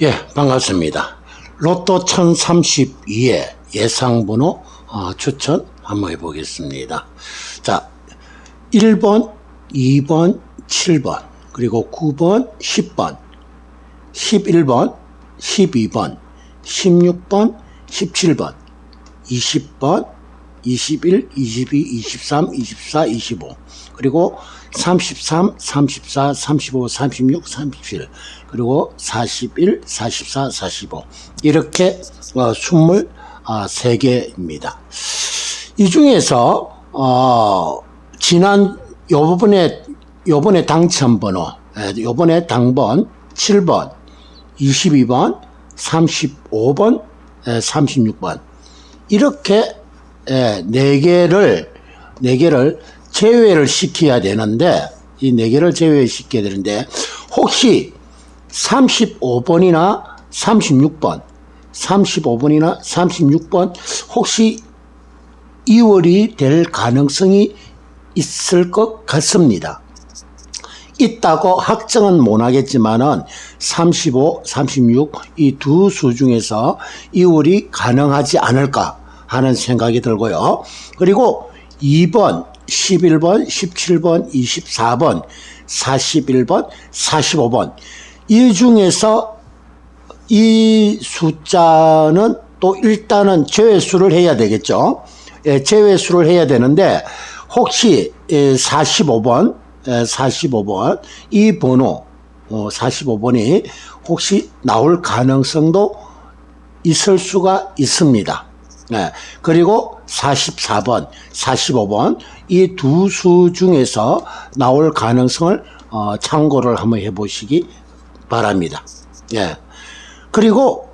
예, 반갑습니다. 로또 1032의 예상번호 어, 추천 한번 해보겠습니다. 자, 1번, 2번, 7번, 그리고 9번, 10번, 11번, 12번, 16번, 17번, 20번, 21, 22, 23, 24, 25 그리고 33, 34, 35, 36, 37 그리고 41, 44, 45 이렇게 어, 23개입니다. 이 중에서 어, 지난 요번에 요번에 당첨 번호 에, 요번에 당번 7번 22번 35번 에, 36번 이렇게 예, 네 개를 네 개를 제외를 시켜야 되는데 이 네 개를 제외시켜야 되는데 혹시 35번이나 36번 35번이나 36번 혹시 2월이 될 가능성이 있을 것 같습니다. 있다고 확정은 못하겠지만은 35, 36 이 두 수 중에서 2월이 가능하지 않을까 하는 생각이 들고요. 그리고 2번, 11번, 17번, 24번, 41번, 45번 이 중에서 이 숫자는 또 일단은 제외수를 해야 되겠죠. 예, 제외수를 해야 되는데 혹시 45번, 45번 이 번호 45번이 혹시 나올 가능성도 있을 수가 있습니다. 네. 그리고 44번, 45번 이 두 수 중에서 나올 가능성을 어, 참고를 한번 해보시기 바랍니다. 예. 그리고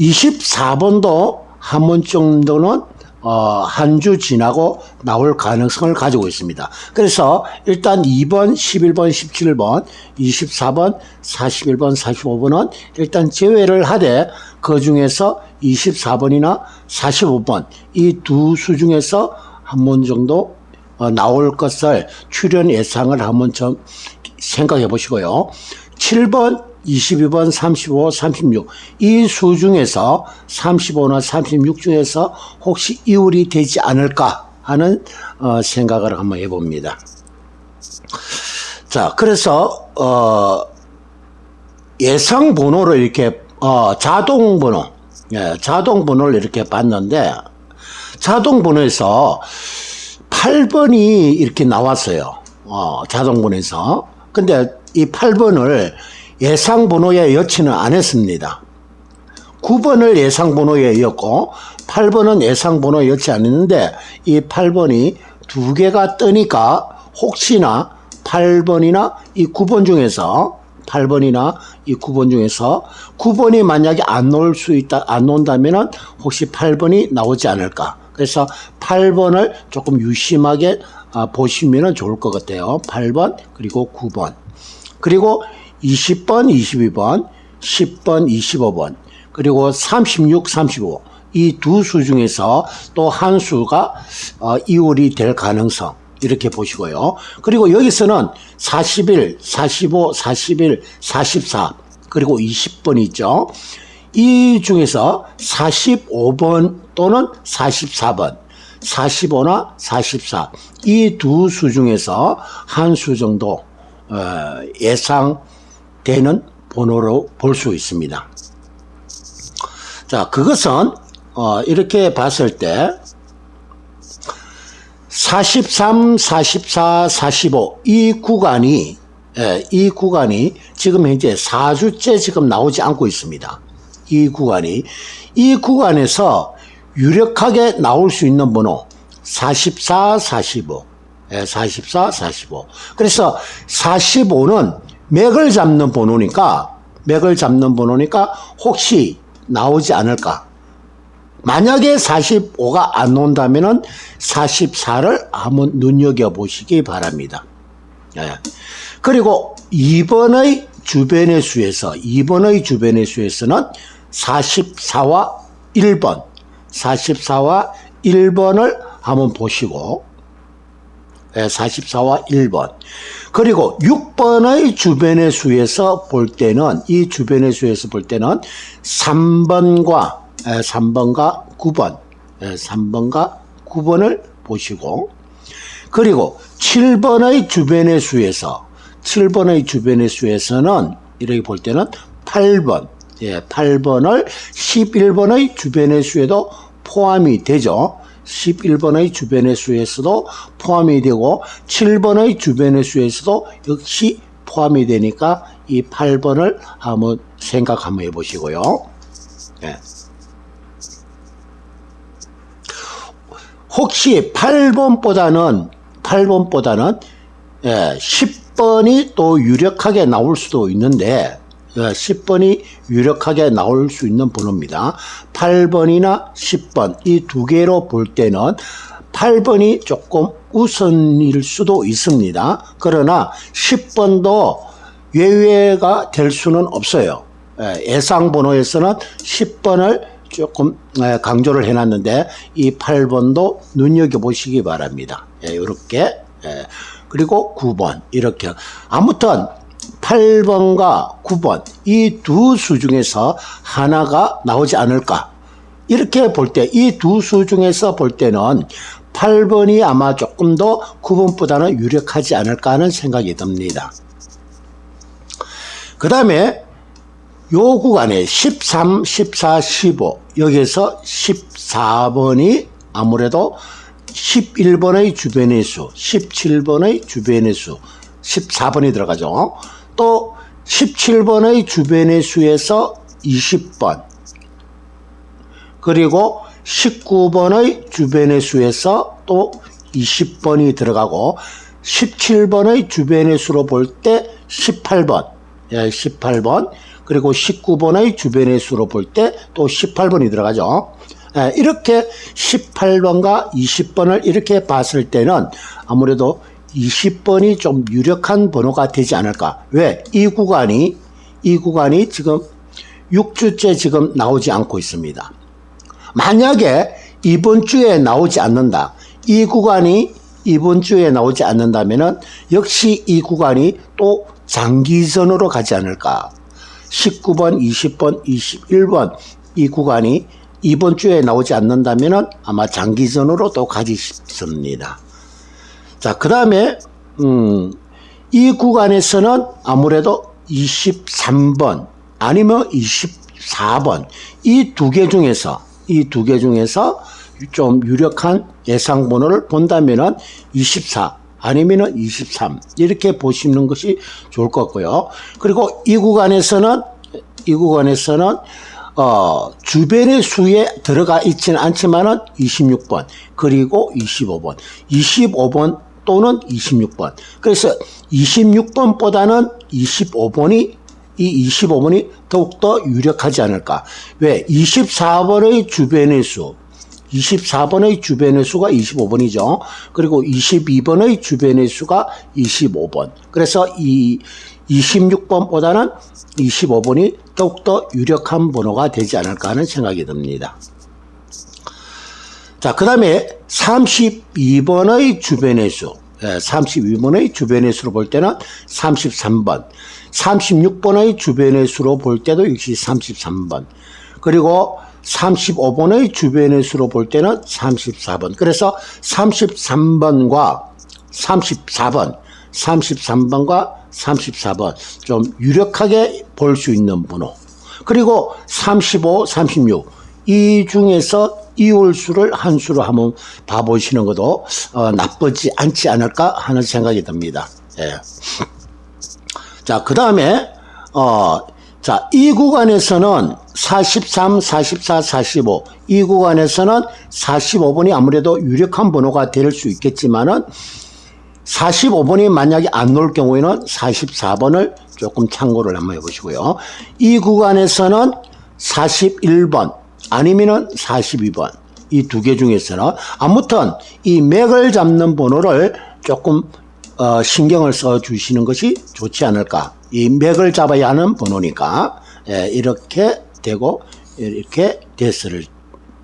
24번도 한 번 정도는 어, 한 주 지나고 나올 가능성을 가지고 있습니다. 그래서 일단 2번, 11번, 17번, 24번, 41번, 45번은 일단 제외를 하되 그 중에서 24번이나 45번 이 두 수 중에서 한 번 정도 어, 나올 것을 출연 예상을 한번 좀 생각해 보시고요. 7번, 22번, 35, 36. 이 수 중에서 35나 36 중에서 혹시 이율이 되지 않을까 하는 어, 생각을 한번 해봅니다. 자, 그래서 어, 예상 번호를 이렇게 어, 자동 번호, 예, 자동 번호를 이렇게 봤는데 자동 번호에서 8번이 이렇게 나왔어요. 어, 자동 번호에서. 근데 이 8번을 예상 번호에 여치는 안 했습니다. 9번을 예상 번호에 이었고 8번은 예상 번호에 여치 않았는데 이 8번이 두 개가 뜨니까 혹시나 8번이나 이 9번 중에서 8번이나 이 9번 중에서 9번이 만약에 안 나올 수 있다 안 나온다면은 혹시 8번이 나오지 않을까. 그래서 8번을 조금 유심하게 아, 보시면 좋을 것 같아요. 8번 그리고 9번. 그리고 20번, 22번, 10번, 25번, 그리고 36, 35. 이 두 수 중에서 또 한 수가 어, 이월이 될 가능성. 이렇게 보시고요. 그리고 여기서는 41, 45, 41, 44, 그리고 20번 있죠. 이 중에서 45번 또는 44번, 45나 44. 이 두 수 중에서 한 수 정도 어, 예상 되는 번호로 볼 수 있습니다. 자, 그것은 어, 이렇게 봤을 때 43, 44, 45 이 구간이 예, 이 구간이 지금 현재 4주째 지금 나오지 않고 있습니다. 이 구간이 이 구간에서 유력하게 나올 수 있는 번호 44, 45 예, 44, 45 그래서 45는 맥을 잡는 번호니까 맥을 잡는 번호니까 혹시 나오지 않을까 만약에 45가 안 나온다면은 44를 한번 눈여겨 보시기 바랍니다. 예. 그리고 2번의 주변의 수에서 2번의 주변의 수에서는 44와 1번 44와 1번을 한번 보시고 44와 1번. 그리고 6번의 주변의 수에서 볼 때는 이 주변의 수에서 볼 때는 3번과 3번과 9번, 3번과 9번을 보시고 그리고 7번의 주변의 수에서 7번의 주변의 수에서는 이렇게 볼 때는 8번, 예, 8번을 11번의 주변의 수에도 포함이 되죠. 11번의 주변의 수에서도 포함이 되고 7번의 주변의 수에서도 역시 포함이 되니까 이 8번을 한번 생각 한번 해보시고요. 예. 혹시 8번보다는 8번보다는 예, 10번이 또 유력하게 나올 수도 있는데 예, 10번이 유력하게 나올 수 있는 번호입니다. 8번이나 10번 이 두 개로 볼 때는 8번이 조금 우선일 수도 있습니다. 그러나 10번도 예외가 될 수는 없어요. 예, 예상 번호에서는 10번을 조금 예, 강조를 해놨는데 이 8번도 눈여겨보시기 바랍니다. 이렇게 그리고 9번 이렇게 아무튼 8번과 9번 이 두 수 중에서 하나가 나오지 않을까 이렇게 볼 때 이 두 수 중에서 볼 때는 8번이 아마 조금 더 9번보다는 유력하지 않을까 하는 생각이 듭니다. 그 다음에 요 구간에 13, 14, 15 여기서 14번이 아무래도 11번의 주변의 수, 17번의 주변의 수, 14번이 들어가죠. 또 17번의 주변의 수에서 20번. 그리고 19번의 주변의 수에서 또 20번이 들어가고 17번의 주변의 수로 볼 때 18번, 예, 18번. 그리고 19번의 주변의 수로 볼 때 또 18번이 들어가죠. 예, 이렇게 18번과 20번을 이렇게 봤을 때는 아무래도 20번이 좀 유력한 번호가 되지 않을까. 왜? 이 구간이, 이 구간이 지금 6주째 지금 나오지 않고 있습니다. 만약에 이번 주에 나오지 않는다. 이 구간이 이번 주에 나오지 않는다면은 역시 이 구간이 또 장기전으로 가지 않을까. 19번, 20번, 21번 이 구간이 이번 주에 나오지 않는다면은 아마 장기전으로 또 가지 싶습니다. 자, 그 다음에, 음, 이 구간에서는 아무래도 23번 아니면 24번 이 두 개 중에서 이 두 개 중에서 좀 유력한 예상 번호를 본다면은 24 아니면은 23 이렇게 보시는 것이 좋을 것 같고요. 그리고 이 구간에서는 이 구간에서는 어, 주변의 수에 들어가 있지는 않지만은 26번 그리고 25번 25번 또는 26번 그래서 26번보다는 25번이 이 25번이 더욱더 유력하지 않을까 왜 24번의 주변의 수 24번의 주변의 수가 25번이죠. 그리고 22번의 주변의 수가 25번. 그래서 이 26번보다는 25번이 더욱더 유력한 번호가 되지 않을까 하는 생각이 듭니다. 자, 그 다음에 32번의 주변의 수. 32번의 주변의 수로 볼 때는 33번. 36번의 주변의 수로 볼 때도 역시 33번. 그리고 35번의 주변의 수로 볼 때는 34번. 그래서 33번과 34번, 33번과 34번 좀 유력하게 볼 수 있는 번호. 그리고 35, 36. 이 중에서 이월수를 한 수로 한번 봐보시는 것도 어, 나쁘지 않지 않을까 하는 생각이 듭니다. 예. 자, 그 다음에, 어, 자, 이 구간에서는 43, 44, 45. 이 구간에서는 45번이 아무래도 유력한 번호가 될 수 있겠지만은 45번이 만약에 안 나올 경우에는 44번을 조금 참고를 한번 해보시고요. 이 구간에서는 41번 아니면은 42번 이 두 개 중에서는 아무튼 이 맥을 잡는 번호를 조금 어, 신경을 써 주시는 것이 좋지 않을까. 이 맥을 잡아야 하는 번호니까 예, 이렇게 되고 이렇게 됐을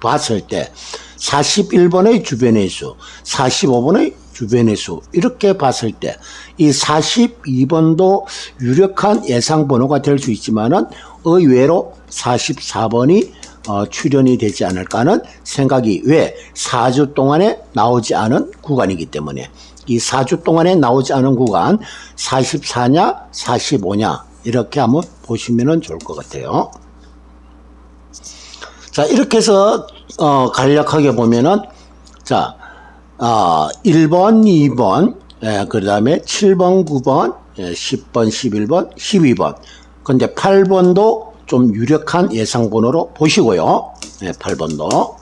봤을 때 41번의 주변의 수, 45번의 주변의 수 이렇게 봤을 때 이 42번도 유력한 예상 번호가 될 수 있지만은 의외로 44번이 어, 출연이 되지 않을까 하는 생각이 왜 4주 동안에 나오지 않은 구간이기 때문에 이 4주 동안에 나오지 않은 구간 44냐 45냐 이렇게 한번 보시면 좋을 것 같아요. 자 이렇게 해서 어, 간략하게 보면은 자 어, 1번, 2번, 예, 그 다음에 7번, 9번, 예, 10번, 11번, 12번. 근데 8번도 좀 유력한 예상 번호로 보시고요. 예, 8번도.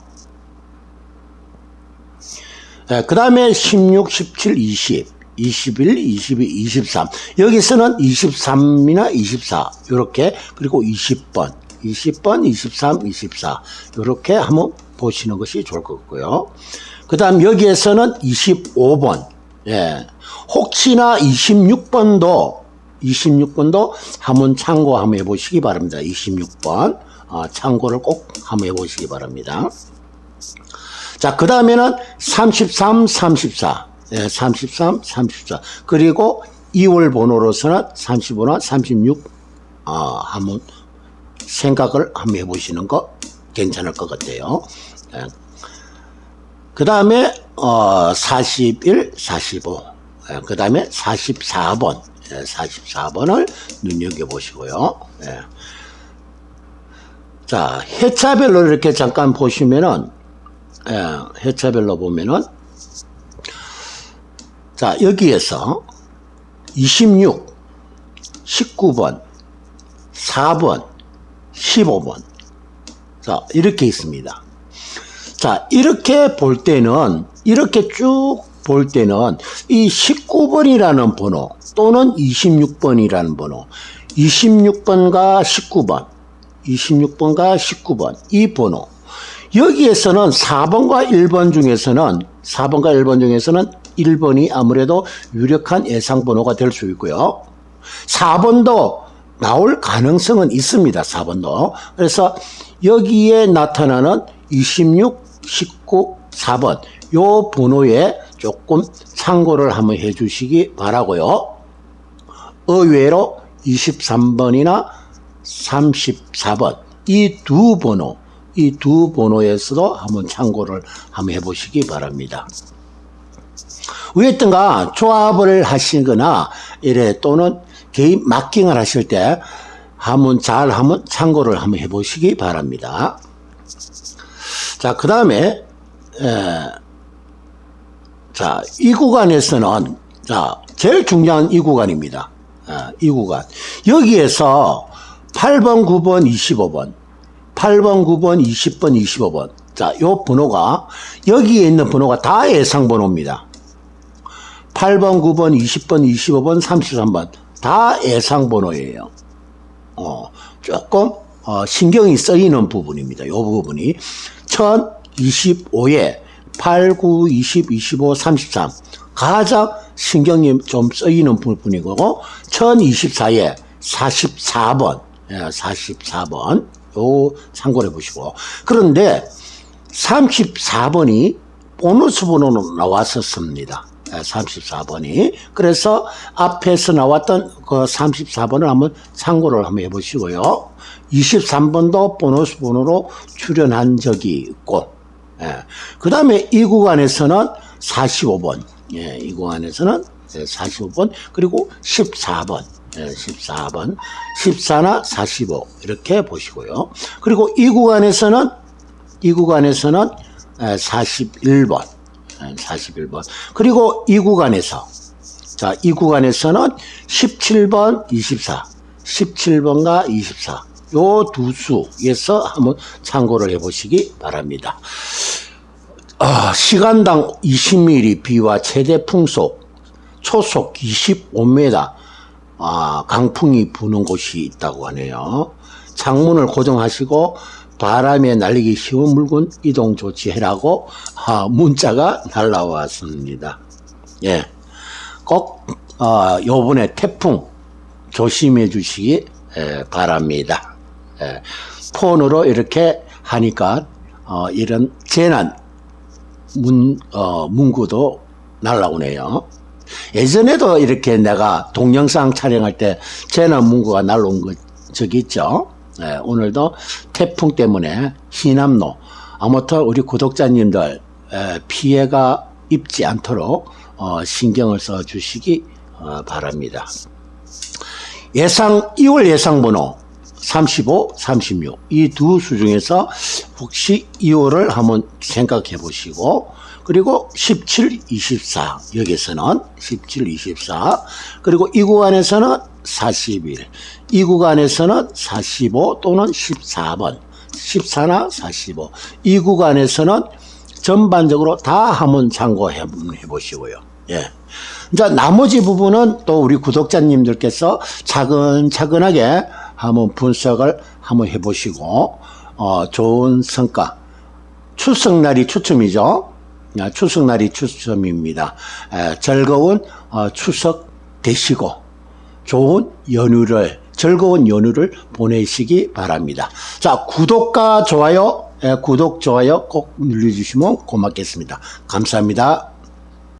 예, 그 다음에 16, 17, 20, 21, 22, 23. 여기서는 23이나 24. 요렇게. 그리고 20번, 20번, 23, 24. 요렇게 한번 보시는 것이 좋을 것 같고요. 그 다음 여기에서는 25번. 예. 혹시나 26번도, 26번도 한번 참고 한번 해보시기 바랍니다. 26번. 어, 참고를 꼭 한번 해보시기 바랍니다. 자, 그 다음에는 33, 34. 예, 33, 34. 그리고 2월 번호로서는 35나 36, 어, 한번 생각을 한번 해보시는 거 괜찮을 것 같아요. 예. 그 다음에, 어, 41, 45. 예, 그 다음에 44번. 예, 44번을 눈여겨보시고요. 예. 자, 해차별로 이렇게 잠깐 보시면은, 예, 해차별로 보면은, 자, 여기에서 26, 19번, 4번, 15번. 자, 이렇게 있습니다. 자, 이렇게 볼 때는, 이렇게 쭉 볼 때는 이 19번이라는 번호 또는 26번이라는 번호, 26번과 19번, 26번과 19번, 이 번호. 여기에서는 4번과 1번 중에서는, 4번과 1번 중에서는 1번이 아무래도 유력한 예상 번호가 될 수 있고요. 4번도 나올 가능성은 있습니다. 4번도. 그래서 여기에 나타나는 26, 19, 4번 요 번호에 조금 참고를 한번 해 주시기 바라고요. 의외로 23번이나 34번 이 두 번호 이 두 번호에서도 한번 참고를 한번 해 보시기 바랍니다. 어쨌든가 조합을 하시거나 이래 또는 개인 마킹을 하실 때 한번 잘 한번 참고를 한번 해보시기 바랍니다. 자, 그 다음에 자, 이 구간에서는 자, 제일 중요한 이 구간입니다. 아, 이 구간. 여기에서 8번, 9번, 25번, 8번, 9번, 20번, 25번. 자, 요 번호가 여기에 있는 번호가 다 예상 번호입니다. 8번, 9번, 20번, 25번, 33번 다 예상 번호예요. 어, 조금 어, 신경이 쓰이는 부분입니다. 이 부분이 1025에 8, 9, 20, 25, 33 가장 신경이 좀 쓰이는 부분이고 1024에 44번 예, 44번 요 참고해 보시고 그런데 34번이 보너스 번호로 나왔었습니다. 34번이. 그래서 앞에서 나왔던 그 34번을 한번 참고를 한번 해보시고요. 23번도 보너스 번호로 출연한 적이 있고, 예. 그 다음에 이 구간에서는 45번, 예, 이 구간에서는 45번, 그리고 14번, 예, 14번, 14나 45, 이렇게 보시고요. 그리고 이 구간에서는, 이 구간에서는 41번, 41번. 그리고 이 구간에서, 자, 이 구간에서는 17번, 24, 17번과 24. 요 두 수에서 한번 참고를 해 보시기 바랍니다. 아, 시간당 20mm 비와 최대 풍속, 초속 25m, 아, 강풍이 부는 곳이 있다고 하네요. 창문을 고정하시고 바람에 날리기 쉬운 물건 이동 조치해라고 아, 문자가 날라왔습니다. 예. 꼭, 어, 요번에 태풍 조심해 주시기 에, 바랍니다. 예. 폰으로 이렇게 하니까, 어, 이런 재난 문, 어, 문구도 날라오네요. 예전에도 이렇게 내가 동영상 촬영할 때 재난 문구가 날라온 거 적이 있죠. 예, 오늘도 태풍 때문에 희남로 아무튼 우리 구독자님들 에, 피해가 입지 않도록 어, 신경을 써 주시기 어, 바랍니다. 예상 2월 예상 번호 35, 36 이 두 수 중에서 혹시 2월을 한번 생각해 보시고 그리고 17, 24 여기서는 17, 24 그리고 이 구간에서는 41 이 구간에서는 45 또는 14번. 14나 45 이 구간에서는 전반적으로 다 한번 참고해 보시고요. 예. 이제 나머지 부분은 또 우리 구독자님들께서 차근차근하게 한번 분석을 한번 해보시고 어, 좋은 성과 출석날이 추첨이죠. 아, 출석날이 추첨입니다. 에, 즐거운 어, 추석 되시고 좋은 연휴를 즐거운 연휴를 보내시기 바랍니다. 자 구독과 좋아요 에, 구독 좋아요 꼭 눌러주시면 고맙겠습니다. 감사합니다.